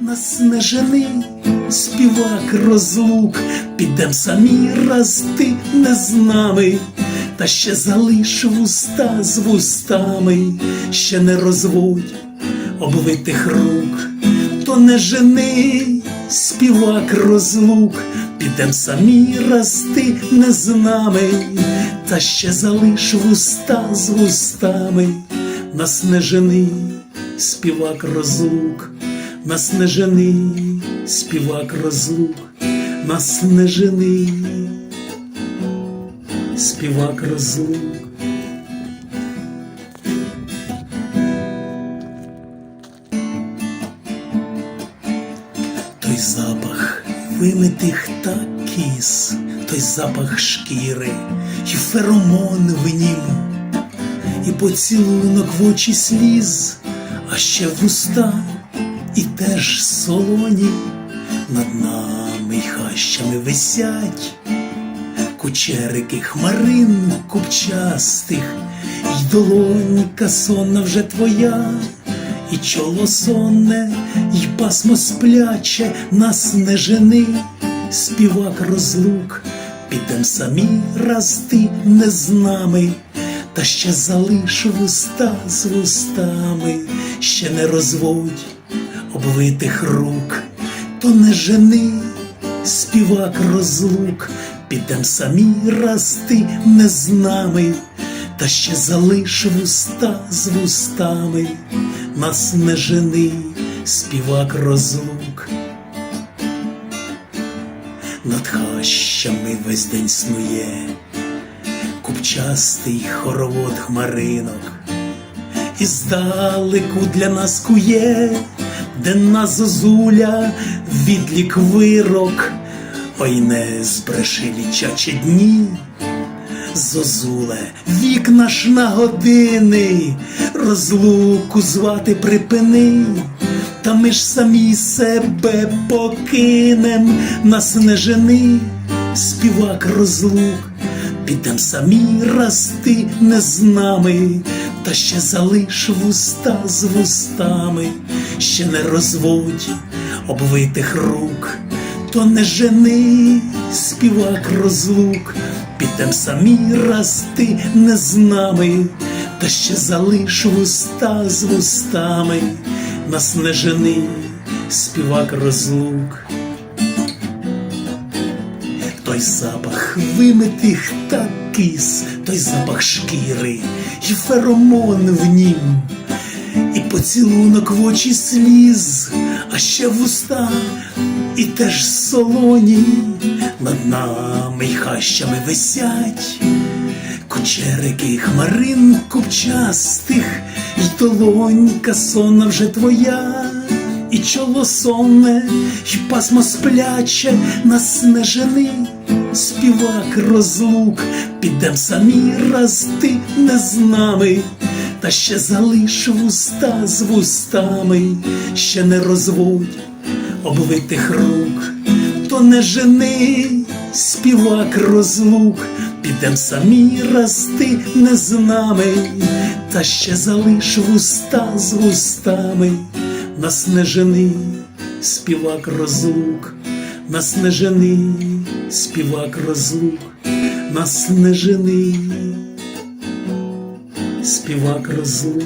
Нас не жени, співак розлук, підем самі раз ти не з нами, та ще залиш вуста з вустами, ще не розводь обвитих рук, то не жени, співак розлук, підем самі раз ти не з нами, та ще залиш вуста з вустами, нас не жени, співак розлук, нас не співак розлук, нас не співак розлук. Той запах вимитих та кіс, той запах шкіри, і феромон в нім, і поцілунок в очі сліз, а ще вуста, і теж солоні. Над нами й хащами висять. Кучерики хмарин купчастих, й долонька сонна вже твоя, і чоло сонне, й пасмо спляче, нас не жени, співак розлук, підем самі раз ти не з нами, та ще залиш вуста з вустами, ще не розводь обвитих рук, то не жени, співак розлук, підем самі раз ти не з нами, та ще залиш вуста з вустами, нас не жени, співак розлук. Над хащами весь день снує, купчастий хоровод хмаринок, і здалеку для нас кує, денна зозуля, відлік вирок, ой не збреши лічачі дні. Зозуле, вік наш на години, розлуку звати припини, та ми ж самі себе покинем, нас не жени, співак розлук, підем самі раз ти не з нами, та ще залиш вуста з вустами, ще не розводь обвитих рук, то не жени, співак розлук, підем самі раз ти не з нами, та ще залиш вуста з вустами, нас не жени, співак розлук. Той запах вимитих та кис, той запах шкіри, і феромон в нім, поцілунок в очі сліз, а ще вуста, і теж солоні. Над нами й хащами висять. Кучерики хмарин купчастих, й долонька сонна вже твоя, і чоло сонне, й пасмо спляче, нас не жени, співак розлук, підем самі раз ти не з нами, та ще залиш вуста з вустами, ще не розводь обвитих рук, то не жени, співак розлук, підем самі раз ти не з нами, та ще залиш вуста з вустами, нас не жени, співак розлук, нас не жени, співак розлук, нас не жени, співак розлук.